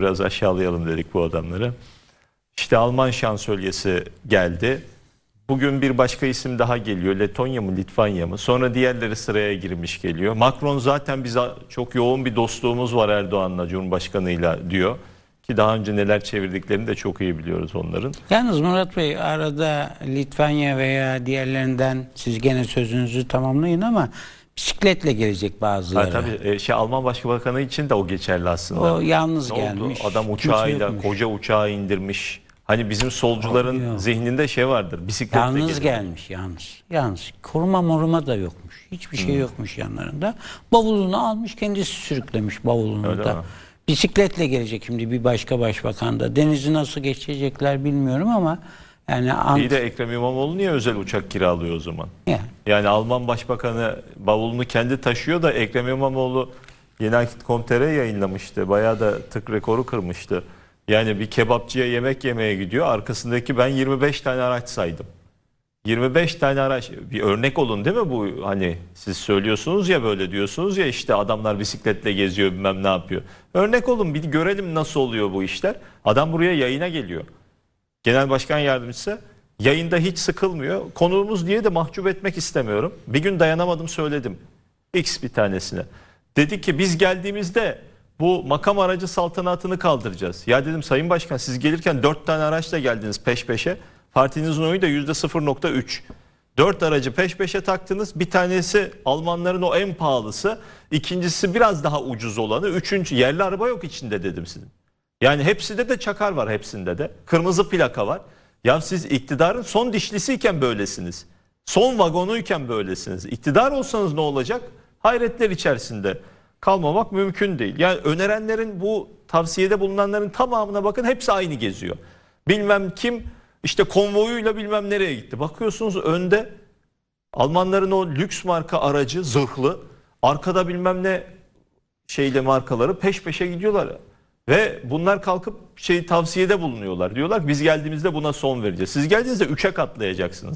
Biraz aşağılayalım dedik bu adamları. İşte Alman şansölyesi geldi. Bugün bir başka isim daha geliyor. Letonya mı Litvanya mı? Sonra diğerleri sıraya girmiş geliyor. Macron zaten bize çok yoğun bir dostluğumuz var Erdoğan'la Cumhurbaşkanı'yla diyor. Ki daha önce neler çevirdiklerini de çok iyi biliyoruz onların. Yalnız Murat Bey arada Litvanya veya diğerlerinden siz gene sözünüzü tamamlayın ama bisikletle gelecek bazıları. Ha, tabii e, şey Alman Başbakanı için de o geçerli aslında. O yalnız Ne gelmiş. oldu? Adam uçağıyla yokmuş. koca uçağı indirmiş. Hani bizim solcuların yok. zihninde şey vardır. Bisikletle Yalnız geziyor. gelmiş yalnız. Yalnız. Koruma moruma da yokmuş. Hiçbir Hmm. şey yokmuş yanlarında. Bavulunu almış kendisi sürüklemiş bavulunu Öyle da. mi? Bisikletle gelecek şimdi bir başka başbakan da. Denizi nasıl geçecekler bilmiyorum ama yani ant, İyi de Ekrem İmamoğlu niye özel uçak kiralıyor o zaman? yani Yani Alman Başbakanı bavulunu kendi taşıyor da Ekrem İmamoğlu Yenakit.com.tr yayınlamıştı. Bayağı da tık rekoru kırmıştı. Yani bir kebapçıya yemek yemeye gidiyor. Arkasındaki ben 25 tane araç saydım. 25 tane araç bir örnek olun değil mi bu hani siz söylüyorsunuz ya böyle diyorsunuz ya işte adamlar bisikletle geziyor bilmem ne yapıyor. Örnek olun bir görelim nasıl oluyor bu işler. Adam buraya yayına geliyor. Genel Başkan Yardımcısı yayında hiç sıkılmıyor. Konuğumuz diye de mahcup etmek istemiyorum. Bir gün dayanamadım söyledim. X bir tanesine. Dedi ki biz geldiğimizde bu makam aracı saltanatını kaldıracağız. Ya dedim Sayın Başkan siz gelirken 4 tane araçla geldiniz peş peşe. Partinizin oyu da %0.3. 4 aracı peş peşe taktınız. Bir tanesi Almanların o en pahalısı. İkincisi biraz daha ucuz olanı. Üçüncü yerli araba yok içinde dedim sizin. Yani hepsinde de çakar var hepsinde de. Kırmızı plaka var. Ya siz iktidarın son dişlisiyken böylesiniz. Son vagonuyken böylesiniz. İktidar olsanız ne olacak? Hayretler içerisinde kalmamak mümkün değil. Yani önerenlerin bu tavsiyede bulunanların tamamına bakın hepsi aynı geziyor. Bilmem kim işte konvoyuyla bilmem nereye gitti. Bakıyorsunuz önde Almanların o lüks marka aracı zırhlı arkada bilmem ne şeyle markaları peş peşe gidiyorlar. Ve bunlar kalkıp şey tavsiyede bulunuyorlar. Diyorlar ki biz geldiğimizde buna son vereceğiz. Siz geldiğinizde 3'e katlayacaksınız.